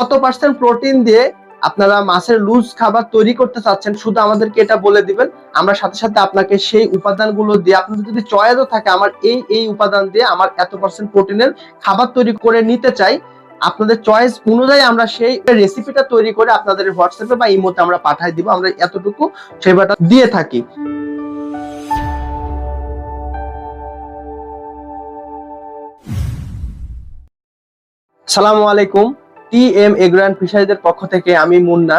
কত percent protein দিয়ে আপনারা মাছের লুজ খাবার তৈরি করতে চাচ্ছেন, শুধু আমাদেরকে এটা বলে দিবেন। আমরা সাথে সাথে আপনাকে সেই উপাদানগুলো দিয়ে, আপনাদের যদি চয়েসও থাকে আমার এই এই উপাদান দিয়ে আমার এত পার্সেন্ট প্রোটিনের খাবার তৈরি করে নিতে চাই, আপনাদের চয়েস অনুযায়ী আমরা সেই রেসিপিটা তৈরি করে আপনাদের হোয়াটসঅ্যাপে বা ইমোতে আমরা পাঠাই দিব। আমরা এতটুকু সেবাটা দিয়ে থাকি। সালামু আলাইকুম। টি এম এগ্রান্ড ফিশারিদের পক্ষ থেকে আমি মুন্না।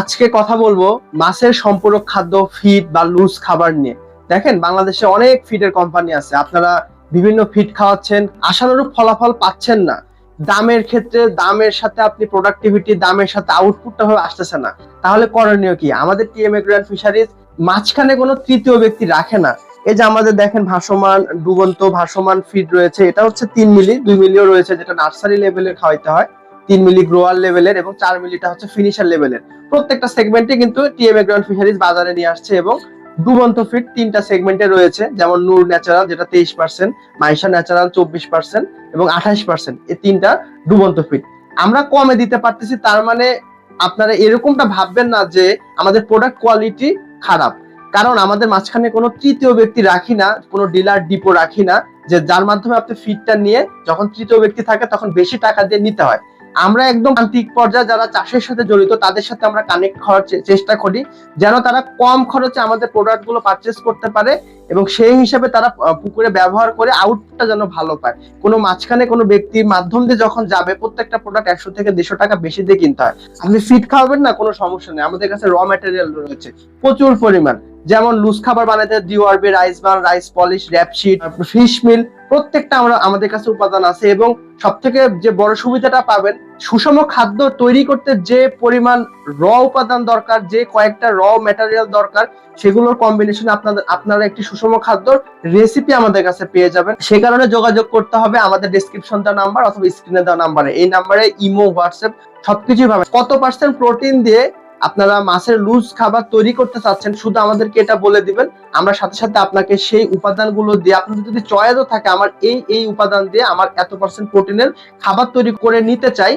আজকে কথা বলব মাছের সম্পূরক খাদ্য ফিড বা লুজ খাবার নিয়ে। দেখেন, বাংলাদেশে অনেক ফিডের কোম্পানি আছে। আপনারা বিভিন্ন ফিড খাওয়াচ্ছেন, আশানুরূপ ফলাফল পাচ্ছেন না। দামের ক্ষেত্রে দামের সাথে আপনি প্রোডাক্টিভিটি দামের সাথে আউটপুটটা হয়ে আসতেছে না। তাহলে করণীয় কি? আমাদের টি এম এগ্রান্ড ফিশারিজ মাঝখানে কোনো তৃতীয় ব্যক্তি রাখে না। এই যে আমাদের দেখেন ভাসমান, ডুবন্ত ভাসমান ফিড রয়েছে। এটা হচ্ছে তিন মিলি, দুই মিলিও রয়েছে, যেটা নার্সারি লেভেলের খাওয়াইতে হয়। তিন মিলি গ্রোয়ার লেভেলের এবং চার মিলিটা হচ্ছে ফিনিশার লেভেলের প্রত্যেকটা সেগমেন্টে কিন্তু টিএম গ্রাউন্ড ফিশারিজ বাজারে নিয়ে আসছে এবং ডুবন্ত ফিড তিনটা সেগমেন্টে রয়েছে, যেমন নূর ন্যাচারাল যেটা তেইশ পার্সেন্ট মাইশা ন্যাচারাল চব্বিশ পার্সেন্ট এবং আঠাশ পার্সেন্ট এই তিনটা ডুবন্ত ফিড আমরা কমে দিতে পারতেছি, তার মানে আপনারা এরকমটা ভাববেন না যে আমাদের প্রোডাক্ট কোয়ালিটি খারাপ। কারণ আমাদের মাঝখানে কোনো তৃতীয় ব্যক্তি রাখি না, কোনো ডিলার ডিপো রাখি না, যে যার মাধ্যমে আপনি ফিডটা নিয়ে যখন তৃতীয় ব্যক্তি থাকে তখন বেশি টাকা দিয়ে নিতে হয়। আমরা একদম প্রান্তিক পর্যায়ে যারা চাষের সাথে জড়িত, তাদের সাথে আমরা কানেক্ট হওয়ার চেষ্টা করি, যেন তারা কম খরচে আমাদের প্রোডাক্টগুলো পারচেস করতে পারে এবং সেই হিসাবে তারা পুকুরে ব্যবহার করে আউটপুটটা যেন ভালো পায়। কোনো মাঝখানে কোনো ব্যক্তির মাধ্যম দিয়ে যখন যাবে, প্রত্যেকটা প্রোডাক্ট একশো থেকে দেড়শো টাকা বেশি দিয়ে কিনতে হয়। আপনি ফিড খাওয়াবেন না, কোনো সমস্যা নেই। আমাদের কাছে র ম্যাটেরিয়াল রয়েছে। প্রচুর পরিমাণ। যেমন লুজ খাবার বানাতে DORB rice bran rice polish rapeseed fish meal প্রত্যেকটা আমরা আমাদের কাছে উপাদান আছে এবং সব থেকে যে বড় সুবিধাটা পাবেন, সুষম খাদ্য তৈরি করতে যে পরিমাণ র উপাদান দরকার, যে কয়েকটা র ম্যাটেরিয়াল দরকার, সেগুলোর কম্বিনেশন আপনাদের, আপনারা একটি সুষম খাদ্যর রেসিপি আমাদের কাছে পেয়ে যাবেন। সে কারণে যোগাযোগ করতে হবে আমাদের ডিসক্রিপশন দেওয়া নাম্বার অথবা স্ক্রিনে দেওয়া নাম্বারে এই নাম্বারে ইমো, হোয়াটসঅ্যাপ সবকিছুই পাবেন। কত পার্সেন্ট প্রোটিন দিয়ে আপনারা মাছের লুজ খাবার তৈরি করতে চাচ্ছেন, শুধু আমাদেরকে এটা বলে দিবেন। আমরা সাথে সাথে আপনাকে সেই উপাদানগুলো দিয়ে আপনাদের যদি চয়েসও থাকে, আমার এই এই উপাদান দিয়ে আমার এত পার্সেন্ট প্রোটিনের খাবার তৈরি করে নিতে চাই,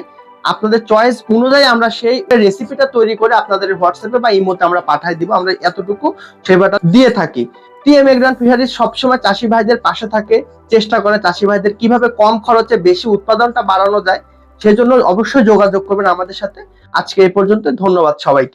আপনাদের চয়েস অনুযায়ী আমরা সেই রেসিপিটা তৈরি করে আপনাদের হোয়াটসঅ্যাপে বা ইমোতে আমরা পাঠাই দিব। আমরা এতটুকু সেবাটা দিয়ে থাকি। টিএম এগ্রান ফিশারিজ সবসময় চাষি ভাইদের পাশে থাকে। চেষ্টা করে চাষি ভাইদের কীভাবে কম খরচে বেশি উৎপাদনটা বাড়ানো যায়। সেজন্য অবশ্যই যোগাযোগ করবেন আমাদের সাথে। আজকে এই পর্যন্ত ধন্যবাদ সবাইকে।